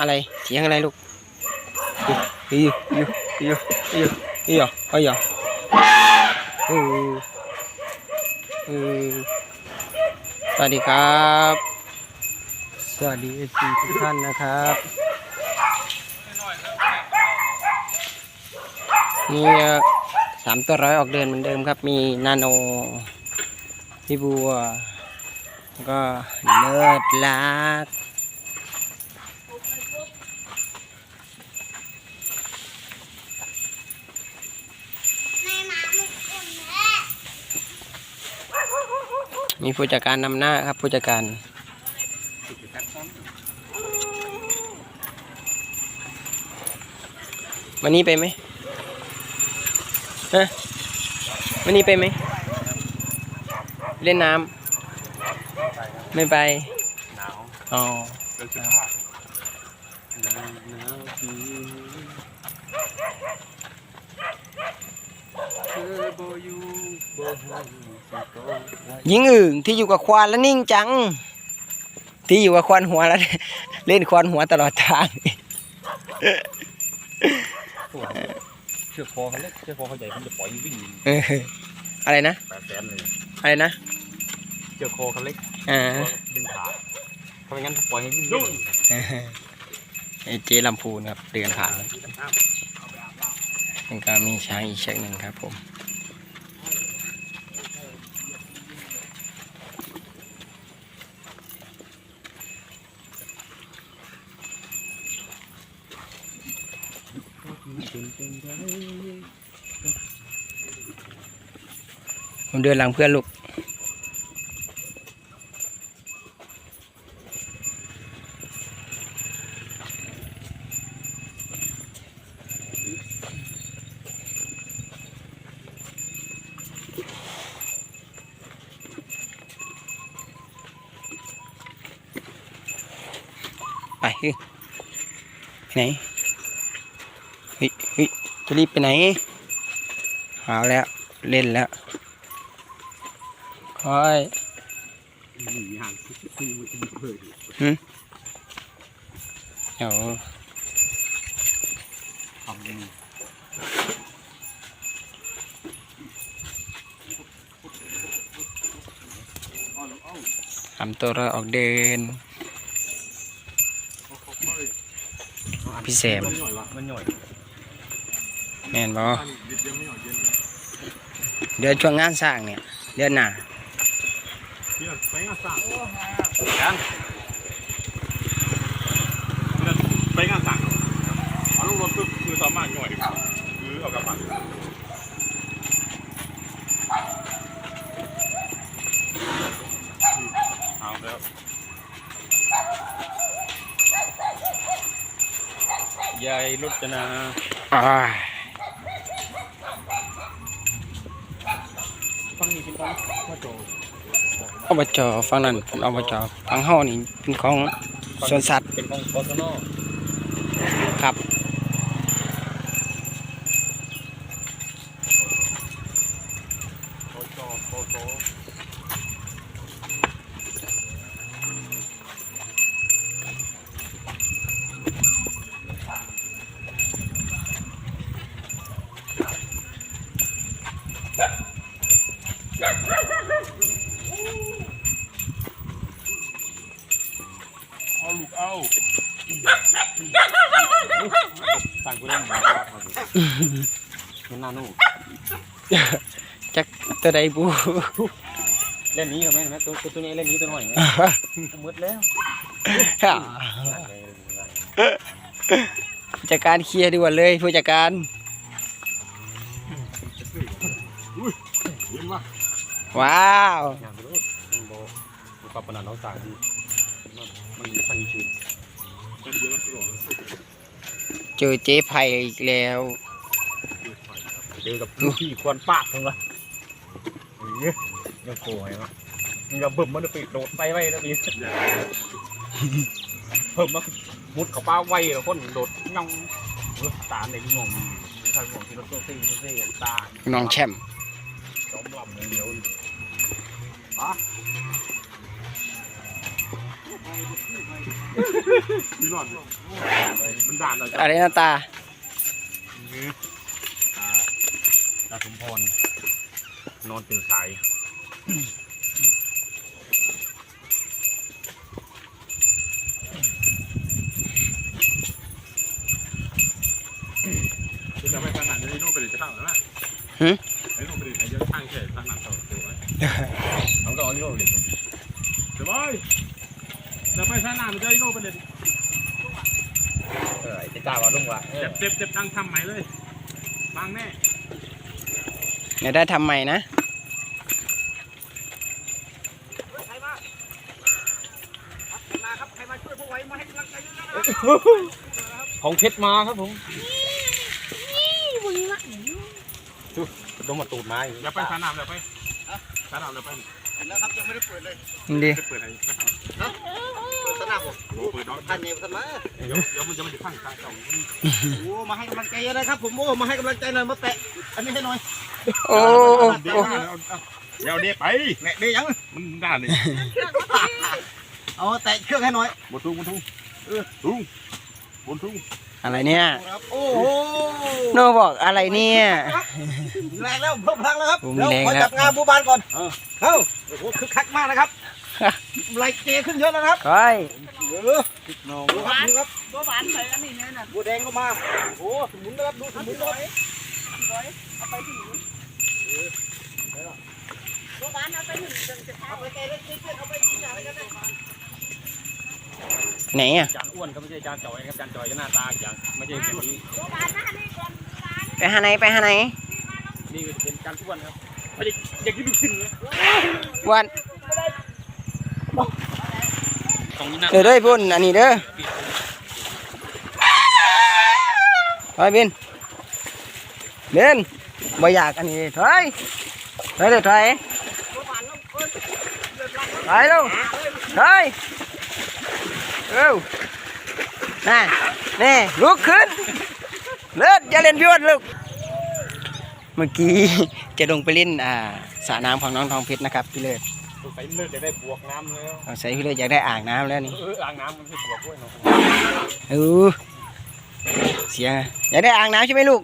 อะไรเสียงอะไรลูกอีอยู่อยู่อยู่อยู่อยู่อ๋ออยู่เออเอสวัสดีครับ สวัสดีเอซีทุกท่านนะครับนี่สามตัวร้อยออกเดินเหมือนเดิมครับ มีนาโนพี่บัว ก็เลิศลัก มีผู้จัดการนำหน้าครับผู้จัดการวันนี้ไปไหมฮะวันนี้ไปไหม เล่นน้ำไม่ไปหนาวอ๋อเกินสิบห้าเธอบ่อยู่บ่ให้สิโตไว้ ยิงอื่นที่อยู่กับควานแล้วนิ่งจัง ที่อยู่กับควานหัวแล้ว เล่นควานหัวตลอดทางตัวเชือกคอเขาเล็กเชือกคอเขาใหญ่เขาจะปล่อยวิ่งเอออะไรนะแปดแสนเลยอะไรนะเชือกคอเขาเล็กอ่าดึงขาเพราะไม่งั้นปล่อยให้วิ่งเล่นไอ้เจลำพูนครับเดือนผ่า แล้วก็มีช้างอีกเชือกหนึ่งครับผมผมเดินหลังเพื่อนลูก ไปเฮ้ยไปไหนเฮ้ยเฮ้ยจะรีบไปไหนเอาแล้วเล่นแล้วคอยห่างที่คุยมันเผยเดี๋ยวทำยังทำตัวเราออกเดิน พี่แซมมันหน่อยวะมันหน่อยแม่นบ่เย็นเย็นไม่หน่อยเย็นเดือนช่วงงานสร้างเนี่ยเดือนหน้าเดี๋ยวไปงานสั่งยังไปงานสั่งเอาลูกรถปุ๊บคือสามารถหน่อยคือเอากลับมาเอาแล้ว ยายรจนาอ่าฟังนี่เป็นของพ่อโจอบจฝั่งนั้นเป็นอบจฝั่งเฮานี่เป็นของสวนสัตว์เป็นของกศนครับ โคโจโคโจ เอาลูกเอาสั่งกูเล่นแบบว่ามันน่าหนูจักตัวใดบูเล่นนี้กับแม่ไหมตัวตัวตัวนี้เล่นนี้ตัวหน่อยไหมมืดแล้วผู้จัดการเคลียร์ด่วนเลยผู้จัดการ เล่นมา ว้าวอย่างไปรู้มันโบมันปรับปนันน้องสาวดีมันมันฟังชื่นเจอเจ๊ไผ่อีกแล้วเจอกับพี่ควรปากทั้งละยังโกยมั้ยมึงอย่าบึ้มมันจะไปโดดไปไว้แล้วพี่เพิ่มมามุดเขาป้าไว้แล้วคนโดดย่องตาในงงทางงงที่รถโซ่ซี่ซี่ตาน้องแชมป์จอมหลำอย่างเดียว อะพี่นอนมันด่านเลยอะไรหน้าตา ตาสมพรนอนตื่นสายจะไปทางไหนไอ้นู่นไปเลยจะเข้าแล้วนะหึ ตัวไว้เอาก็เอาไอ้นู่นเลยเดี๋ยวบอยจะไปทางหน้ามันจะไอ้นู่นไปเลยเออไอ้จ้าว่าลุงว่าเออเจ็บเจ็บเจ็บตั้งทำใหม่เลยบางแน่เดี๋ยวได้ทำใหม่นะของเพชรมาครับผมต้องมาตูดไม้อย่าไปสนามอย่าไป สนามอย่าไปแล้วครับยังไม่ได้เปิดเลยดีจะเปิดอะไรสนามผมโอ้เปิดน้องท่านเนี่ยท่านมาเดี๋ยวเดี๋ยวมันจะมาอยู่ข้างทางเก่าโอ้มาให้กำลังใจเลยครับผมโอ้มาให้กำลังใจหน่อยมาแตะอันนี้ให้หน่อยโอ้โอ้เดี๋ยวโอ้เดี๋ยวเดี๋ยวไปแม่เดี๋ยวยังมันด่านเลยเอาแตะเครื่องให้หน่อยบนทุ่งบนทุ่งเออทุ่งบนทุ่ง อะไรเนี่ยครับโอ้โหโนบอกอะไรเนี่ยแรงแล้วเพิ่มพลังแล้วครับโอ้มีเดี๋ยวแรงขอแล้วจับงานบูบานก่อนเอ้าโอ้โหคึกคักมากนะครับไหลเกขึ้นเยอะแล้วนะครับคอยเออดูครับดูครับบัวบานใส่อันนี้เนี่ยนะบัวแดงก็มาโอ้สมุนนะครับดูสมุนนะครับไหน อะจานอ้วนก็ไม่ใช่จานจอยครับจานจอยก็หน้าตาอย่างไม่ใช่แบบนี้ไปหาไหนไปหาไหนนี่ก็เป็นจานอ้วนครับไม่ใช่เด็กที่ดูขึ้นเลยวันตรงนี้นะเดี๋ยวเด้อพุ่นอันนี้เด้อถอยบินเดินบ่อยากอันนี้ถอยถอยเด้อถอยถอยลงถอย เอ้าน่ะนี่ลุกขึ้น เลิศอย่าเล่นพี่วันลูก เมื่อกี้จะลงไปเล่นอ่าสระน้ำของน้องทองเพชรนะครับพี่เลิศใส่เลือดจะได้บวกน้ำแล้วเอาใส่พี่เลิศอยากได้อ่างน้ำแล้วนี่เอออ่างน้ำมันคือบวกด้วยเนาะเออเสียงอะอยากได้อ่างน้ำใช่ไหมลูก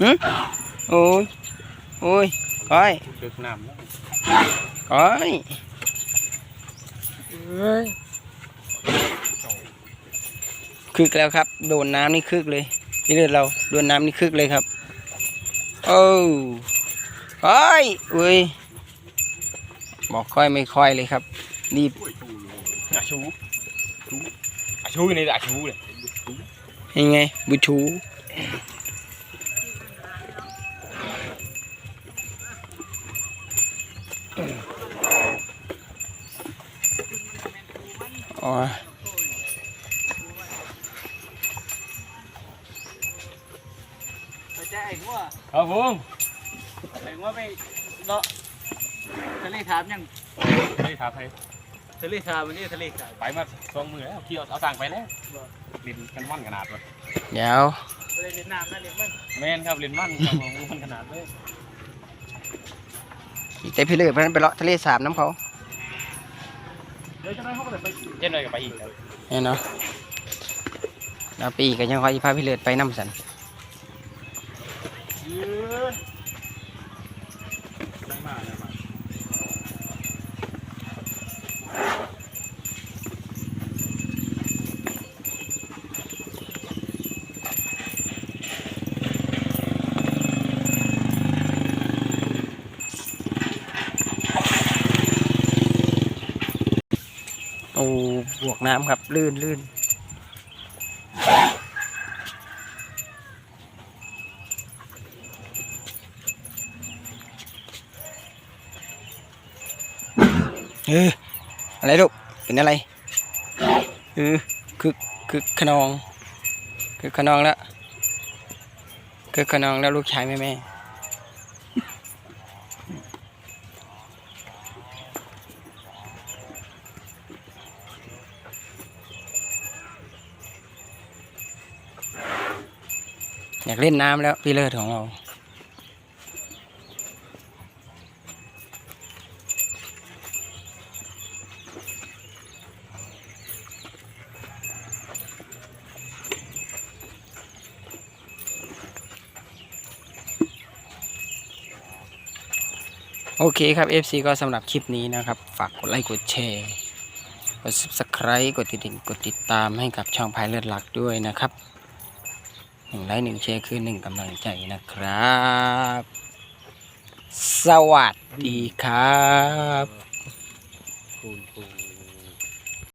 หืโอ้ยโอ้ยก้อยดึกน้ำแล้วก้อย คึกแล้วครับ โดนน้ำนี่คึกเลยพี่เลือดเราโดนน้ำนี่คึกเลยครับโอ้ก้อยอุ้ยบอกค่อยไม่ค่อยเลยครับรีบอาชูชูอาชูนี่อาชูเลยยังไงบุชู อ๋อไปแจ้ไอ้หัวครับผมไอ้หัวไปเลาะทะเลถามยังไม่ถามใครทะเลถามวันนี้ทะเลถามไปมาสองมือแล้วเที่ยวเอาต่างไปแล้วลินกันมั่นขนาดวะเดี๋ยวไปเล่นน้ำนั่นเล่นมันแม่นครับลินมั่นครับผมมั่นขนาดเลยแต่พี่เลือดเพิ่นไปเลาะทะเลสาบน้ำเขา เดี๋ยวจะได้เขาก็เลยไปเย็นเลยกับไปอีกครับเนี่ยเนาะแล้วปีก็ยังคอยพาพี่เลือดไปน้ำสัน ได้มาได้มา โอ้บวกน้ำครับ ลื่นลื่นเอออะไรลูกเป็นอะไรเออคึกคึกขนองคึกขนองแล้วคึกขนองแล้วลูกชายแม่แม่ เล่นน้ำแล้วพี่เลิศของเรา โอเคครับ FC ก็สำหรับคลิปนี้นะครับ ฝากกดไลค์กดแชร์กด subscribe กดติดกดติดตามให้กับช่องพายเลือดหลักด้วยนะครับ นึ่งไลค์หนึ่งแชร์คือหนึ่งกำลังใจนะครับ สวัสดีครับ